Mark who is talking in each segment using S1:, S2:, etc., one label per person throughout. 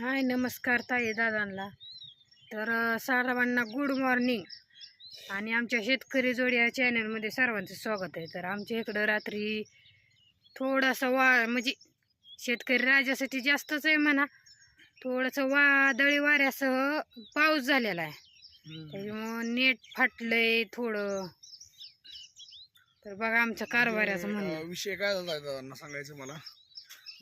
S1: हाय नमस्कार ताई दादांना. तर सर्वांना गुड मॉर्निंग आणि आमच्या शेतकरी जोडी या चॅनलमध्ये सर्वांचं स्वागत आहे. तर आमच्या इकडं रात्री थोडासा वा म्हणजे शेतकरी राजासाठी जास्तच आहे म्हणा. थोडंसं वादळी वाऱ्यासह पाऊस झालेला आहे. त्याच्यामुळं नेट फाटलंय थोडं. तर बघा आमच्या कारभाराचं
S2: म्हणजे,
S1: म्हणणं.
S2: अं, विषय काय झाला दादांना सांगायचं मला?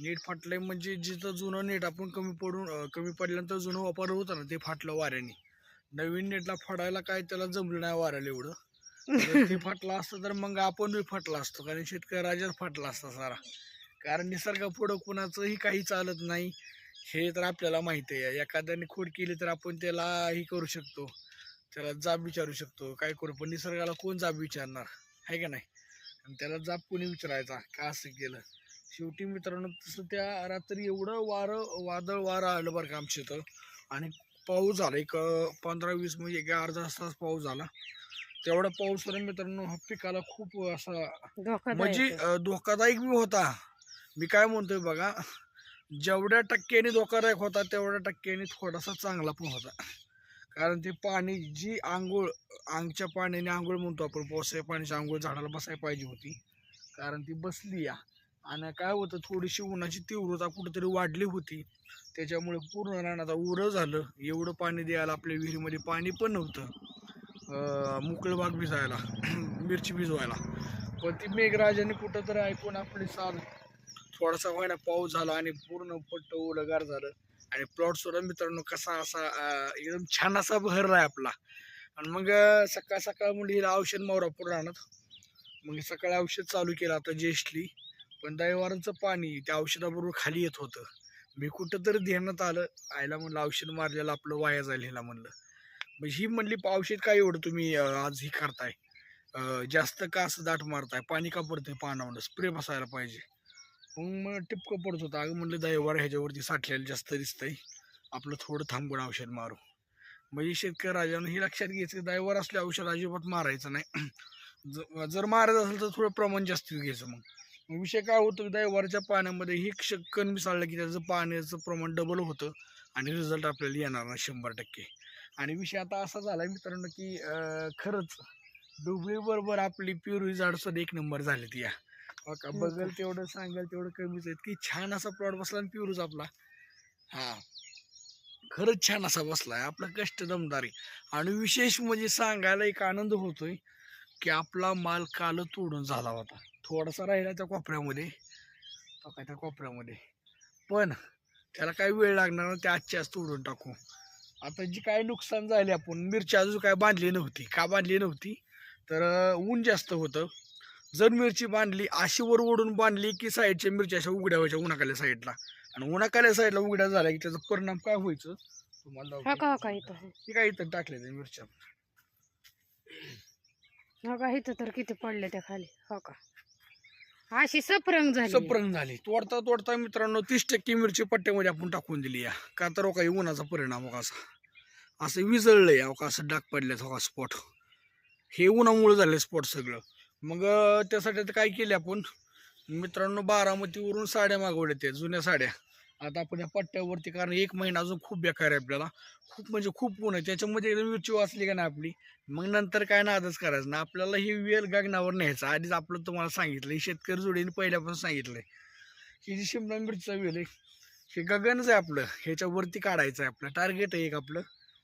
S2: नेट फाटलंय म्हणजे जिथं जुनं नेट आपण कमी पडून कमी पडल्यानंतर जुनं वापर होतं ना ते फाटलं वाऱ्याने. नवीन नेटला फाडायला काय त्याला जमलं नाही वाऱ्याला एवढं. जर ते फाटलं असतं तर मग आपण बी फाटला असतो कारण शेतकरी राजाच फाटला असता सारा. कारण निसर्गापुढं कुणाचंही काही चालत नाही हे तर आपल्याला माहिती आहे. एखाद्याने खोड केली तर आपण त्याला ही करू शकतो. त्याला जाब विचारू शकतो. काय करू? पण निसर्गाला कोण जाब विचारणार? आहे का नाही? आणि त्याला जाब कोणी विचारायचा? का असं केलं? शेवटी मित्रांनो तसं त्या रात्री एवढं वारं वादळ वारं आलं बरं का आमच्या इथं. आणि पाऊस झाला एक पंधरा वीस म्हणजे एक अर्धा तास पाऊस झाला. तेवढा पाऊस तर मित्रांनो हा पिकाला खूप असा म्हणजे धोकादायक बी होता. मी काय म्हणतोय बघा जेवढ्या टक्क्याने धोकादायक होता तेवढ्या टक्क्याने थोडासा चांगला पण होता. कारण ते पाणी जी आंघोळ अंगच्या पाण्याने आंघोळ म्हणतो आपण पावसाच्या पाण्याची आंघोळ झाडाला बसायला पाहिजे होती. कारण ती बसली या. आणि काय होतं थोडीशी उन्हाची तीव्रता कुठेतरी वाढली होती. त्याच्यामुळे पूर्ण रानाचा उरं झालं. एवढं पाणी द्यायला आपल्या विहिरीमध्ये पाणी पण नव्हतं. मुकळ मोकळं भाग भिजायला मिरची भिजवायला. पण ती मेघराजाने कुठंतरी ऐकून आपली साल थोडासा व्हायला पाऊस झाला आणि पूर्ण पट्ट ओलगार झालं. आणि प्लॉट सुद्धा मित्रांनो कसा असा एकदम छान असा बहरला आहे आपला. आणि मग सकाळ सकाळ म्हणजे हिला औषध मावरा पुराणात मग सकाळी औषध चालू केलं आता ज्येष्ठली पण दैवारांचं पाणी त्या औषधाबरोबर खाली येत होतं. मी कुठं तरी ध्यानात आलं. आईला म्हणलं औषध मारलेलं आपलं वाया जाईल ह्याला म्हणलं. मग ही म्हणली औषध काय एवढं तुम्ही आज ही करताय? जास्त का असं दाट मारताय? पाणी का पडतंय पानावर? स्प्रे बसायला पाहिजे. मग मग टिपकं पडत होतं. अगं म्हणलं दैवार ह्याच्यावरती साठलेलं जास्त दिसतंय. आपलं थोडं थांबून औषध मारू. म्हणजे शेतकरी राजानं हे लक्षात घ्यायचं दैवार असले औषध अजिबात मारायचं नाही. जर मारायचं असेल तर थोडं प्रमाण जास्त घ्यायचं मग. विषय काय होतं दैवारच्या पाण्यामध्ये हे कण मिसळलं की त्याचं पाण्याचं प्रमाण डबल होतं आणि रिझल्ट आपल्याला येणार ना शंभर टक्के. आणि विषय आता असा झाला मित्रांनो की खरंच डुबळी बरोबर आपली पिवळी झाड सुद्धा एक नंबर झाली ती या बघल तेवढं सांगाल तेवढं कमीच आहे की छान असा प्लॉट बसला आणि पिवरूच आपला. हा. खरंच छान असा बसलाय. आपला कष्ट दमदारी. आणि विशेष म्हणजे सांगायला एक आनंद होतोय की आपला माल काल तोडून झाला होता. थोडासा राहिला त्या कोपऱ्यामध्ये. तो काय त्या कोपऱ्यामध्ये. पण त्याला काही वेळ लागणार नाही ते आजच्या आज तोडून टाकू. आता जी काय नुकसान झाले आपण मिरची अजून काय बांधली नव्हती. का बांधली नव्हती? तर ऊन जास्त होतं. जर मिरची बांधली अशी वर ओढून बांधली की साईडच्या मिरच्या अशा उघड्या व्हायच्या उन्हाखाल्या साईडला. आणि उन्हाखाल्या साईडला उघड्या झाल्या की त्याचा परिणाम काय व्हायचं? तुम्हाला काय इथं टाकले त्या मिरच्या?
S1: हा का इथं तर किती पडले त्या खाली. हो का? अशी सफरंग झाली.
S2: सप्रंग झाली. तोडता तोडता मित्रांनो तीस टक्के मिरची पट्ट्यामध्ये आपण टाकून दिली या का तर हो काही उन्हाचा परिणाम हो असा. असं विजळलंय हो का असं डाग पडल्यात हो का स्पॉट हे उन्हामुळे झाले स्पॉट सगळं. मग त्यासाठी आता काय केले आपण? मित्रांनो बारामतीवरून साड्या मागवल्या त्या जुन्या साड्या. आता आपण या पट्ट्यावरती कारण एक महिना अजून खूप बेकार आहे आपल्याला. खूप म्हणजे खूप ऊन आहे. त्याच्यामध्ये एकदम मिरची वाचली का नाही आपली? मग नंतर काय नादच करायचं. ना आपल्याला ही वेल गगनावर न्यायचं. आधीच आपलं तुम्हाला सांगितलं ही शेतकरी जोडीने पहिल्यापासून सांगितलं ही जी शिमला मिरचीचा वेल आहे हे गगनच आहे आपलं. ह्याच्यावरती काढायचं आहे आपलं. टार्गेट आहे एक आपलं.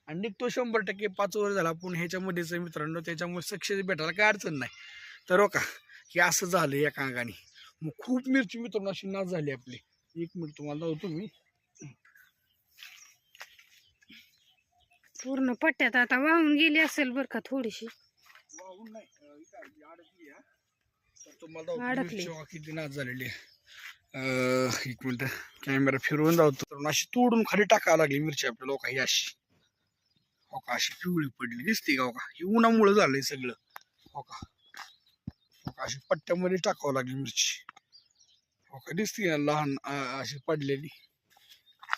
S2: आणि निघतो शंभर टक्के. पाच वर झाला. आपण ह्याच्यामध्येच मित्रांनो. त्याच्यामुळे सक्सेस भेटायला काय अडचण नाही. तर हो का हे असं झालं एका अंगाने मग खूप मिरची मित्रांनो अशी नाच झाली आपली. एक मिनिट तुम्हाला दाखवतो मी.
S1: पूर्ण पट्ट्यात आता वाहून गेली असेल बर का थोडीशी.
S2: वाहून नाही अडकली. तर तुम्हाला किती नाच झालेली आहे. एक मिनिट कॅमेरा फिरवून जातो तर अशी तोडून खाली टाकावं लागली मिरची आपल्याला हो का ही अशी. हो का अशी पिवळी पडली दिसते का हो का? ही उन्हामुळे झालंय सगळं. हो का? हो का अशी पट्ट्यामध्ये टाकावं लागली मिरची. दिसते ना लहान अशी पडलेली.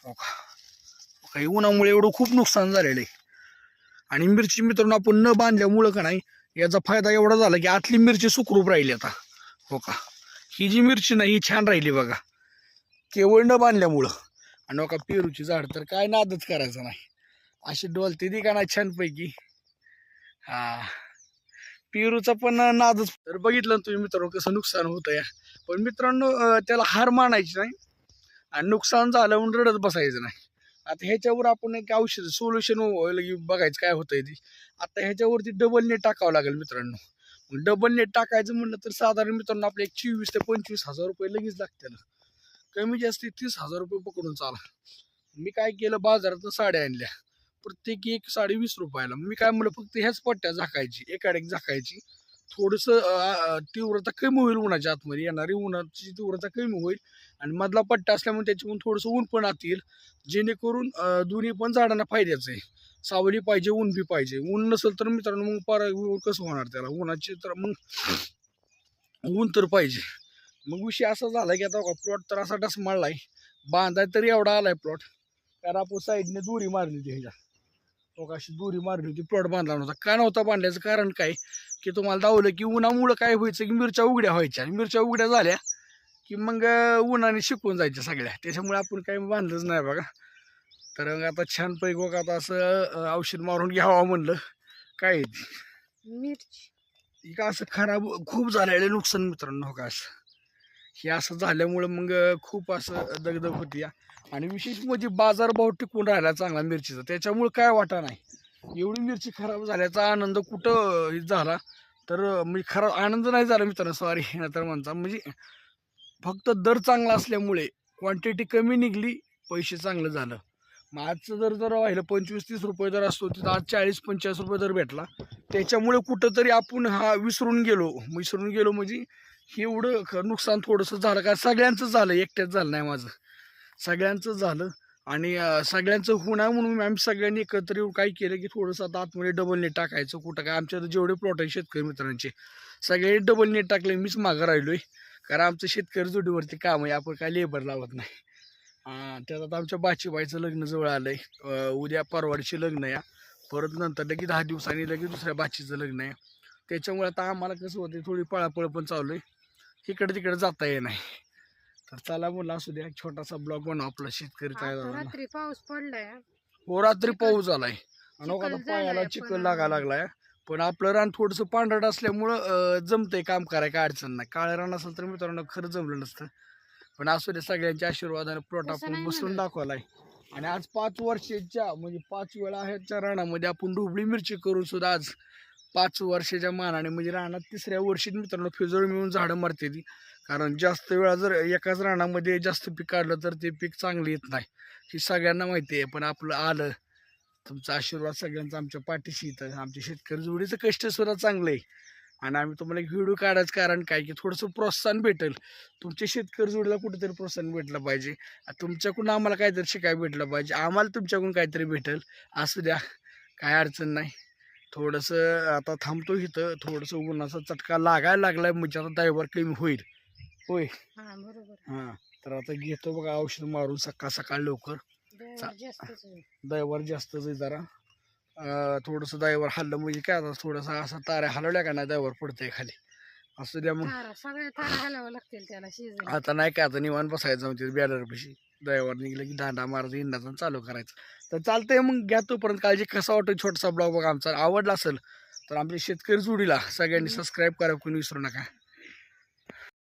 S2: हो का हो उन्हामुळे एवढं खूप नुकसान झालेलं आहे. आणि मिरची मित्रांनो आपण न बांधल्यामुळं का नाही याचा फायदा एवढा झाला की आतली मिरची सुखरूप राहिली आता. हो का ही जी मिरची नाही ही छान राहिली बघा. केवळ न बांधल्यामुळं. आणि का पेरूची झाड तर काय नादच करायचं नाही. अशी डोलते ती का नाही छानपैकी? हां. पेरूचा पण नादच. तर बघितलं तुम्ही मित्रांनो कसं नुकसान होतं या पण मित्रांनो त्याला हार मानायची नाही. आणि नुकसान झालं म्हणून रडत बसायचं नाही. आता ह्याच्यावर आपण एक औषध सोल्युशन बघायचं काय होतंय ती. आता ह्याच्यावरती डबल नेट टाकावं लागेल मित्रांनो. डबल नेट टाकायचं म्हणलं तर साधारण मित्रांनो आपले एक चोवीस ते पंचवीस हजार रुपये लगेच लागतील. कमी जास्त तीस हजार रुपये पकडून चाला. मी काय केलं बाजारात साड्या आणल्या. प्रत्येकी एक साडी वीस रुपयाला मी काय म्हणलं फक्त ह्याच पट्ट्या झाकायची एकाड एक झाकायची. थोडंसं तीव्रता कमी होईल उन्हाच्या आतमध्ये येणारी उन्हाची तीव्रता कमी होईल आणि मधला पट्टा असल्यामुळे त्याच्यामधून थोडंसं ऊन पण आत येईल जेणेकरून दोन्ही पण झाडांना फायद्याचं आहे. सावली पाहिजे ऊन बी पाहिजे. ऊन नसेल तर मित्रांनो मग पारा कसं होणार त्याला? उन्हाचे तर मग ऊन तर पाहिजे. मग विषय असा झाला की आता प्लॉट तर असा डसमाळलाय. बांधाय तरी एवढा आलाय प्लॉट कारण आपण साईडने दोरी मारली होती ह्याच्या. तो अशी दोरी मारली होती प्लॉट बांधला नव्हता. का नव्हता बांधल्याचं कारण काय? की तुम्हाला दावलं की उन्हामुळं काय व्हायचं? की मिरच्या उघड्या व्हायच्या. आणि मिरच्या उघड्या झाल्या की मग उन्हाने शिकून जायच्या सगळ्या. त्याच्यामुळे आपण काही बांधलंच नाही बघा. तर मग आता छानपैकी बघा आता असं औषध मारून घ्यावं म्हणलं. काय.
S1: मिरची.
S2: का असं खराब खूप झालेलं नुकसान मित्रांनो हो का असं. हे असं झाल्यामुळं मग खूप असं दगदग होती या आणि विशेष म्हणजे बाजारभाव टिकून राहिला चांगला मिरचीचा. त्याच्यामुळं काय वाटा नाही. एवढी मिरची खराब झाल्याचा आनंद कुठं झाला? तर अं, म्हणजे खराब आनंद नाही झाला मित्रांनो सॉरी. तर म्हणता म्हणजे फक्त दर चांगला असल्यामुळे क्वांटिटी कमी निघली पैसे चांगलं झालं. मग आजचं जर जर राहिलं पंचवीस तीस रुपये दर असतो तिथं आज चाळीस पंचेचाळीस रुपये दर भेटला त्याच्यामुळे कुठंतरी आपण हा विसरून गेलो. विसरून गेलो म्हणजे एवढं नुकसान थोडंसं झालं का सगळ्यांचं झालं एकट्याच झालं नाही माझं. सगळ्यांचं झालं आणि सगळ्यांचं होणार म्हणून आम्ही सगळ्यांनी एकत्र येऊन काय केलं की थोडंसं आता आतमध्ये डबल नेट टाकायचं कुठं काय. आमच्या जेवढे प्लॉट आहे शेतकरी मित्रांचे सगळ्यांनी डबल नेट टाकले मीच मागं राहिलोय. कारण आमचं शेतकरी जोडीवरती काम आहे आपण काय लेबर लावत नाही. त्यात आता आमच्या बाचीबाईचं लग्न जवळ आलंय. आहे उद्या परवाडीचे लग्न या परत नंतर लगेच दहा दिवसांनी लगेच दुसऱ्या बाचीचं लग्न आहे. त्याच्यामुळे आता आम्हाला कसं होतं थोडी पळापळ पण चालू आहे. इकडे तिकडे जाता येत नाही. तर चला म्हणलं असू द्या एक छोटासा ब्लॉग बनव आपला शेतकरी काय
S1: आता रात्री पाऊस पडलाय.
S2: हो रात्री पाऊस आलाय आणि पायाला
S1: झालाय,
S2: चिखल लागा लागलाय. पण आपलं रान थोडंसं पांढरट असल्यामुळं अं, जमतंय काम करायला काय अडचण नाही. काळं रान असेल तर मित्रांनो खरं जमलं नसतं. पण असू दे सगळ्यांच्या आशीर्वादाने प्लॉट
S1: तसं
S2: आपण
S1: नाही
S2: बसून
S1: म्हणत.
S2: दाखवलाय. आणि आज पाच वर्षाच्या म्हणजे पाच वेळा ह्याच्या रानामध्ये आपण ढोबळी मिरची करून सुद्धा आज पाच वर्षाच्या मानाने म्हणजे रानात तिसऱ्या वर्षीत मित्रांनो फिजोळ मिळून झाडं मारते ती. कारण जास्त वेळा जर एकाच रानामध्ये जास्त पीक काढलं तर ते पीक चांगलं येत नाही. ही सगळ्यांना माहिती आहे पण आपलं आलं तुमचा आशीर्वाद सगळ्यांचा आमच्या पाठीशी इथं आमचे शेतकरी जोडीचं कष्ट सुद्धा चांगलं आहे. आणि आम्ही तुम्हाला एक व्हिडिओ काढायचं कारण काय की थोडंसं प्रोत्साहन भेटेल. तुमच्या शेतकरी जोडीला कुठेतरी प्रोत्साहन भेटलं पाहिजे. तुमच्याकडून आम्हाला काहीतरी शिकायला भेटलं पाहिजे. आम्हाला तुमच्याकडून काहीतरी भेटेल. असू द्या काय अडचण नाही. थोडंसं आता थांबतो इथं. थोडंसं उन्हाचा चटका लागायला लागलाय. म्हणजे आता ड्रायव्हर कमी होईल. होय?
S1: हा बरोबर.
S2: हां तर आता घेतो बघा औषध मारून सकाळ सकाळ लवकर.
S1: जास्तच आहे.
S2: दैवर जास्तच आहे जरा. अं, थोडंसं दैवर हल्लं म्हणजे काय आता थोडंसं असं ताऱ्या हलवल्या का नाही दैवर पडतंय खाली? असू द्या मग.
S1: तारा सगळ्या तारा लागतील त्याला शिजून
S2: आता नाही काय आता निवांत बसायचं म्हणजे बॅनर पशी. दैवर निघलं की दांडा मारायचं इंडाचा चालू करायचं. तर चालतंय मग घ्या तोपर्यंत काळजी कसा वाटतो छोटासा ब्लॉग बघा आमचा? आवडला असेल तर आमच्या शेतकरी जोडीला सगळ्यांनी सबस्क्राईब करा कोणी विसरू नका.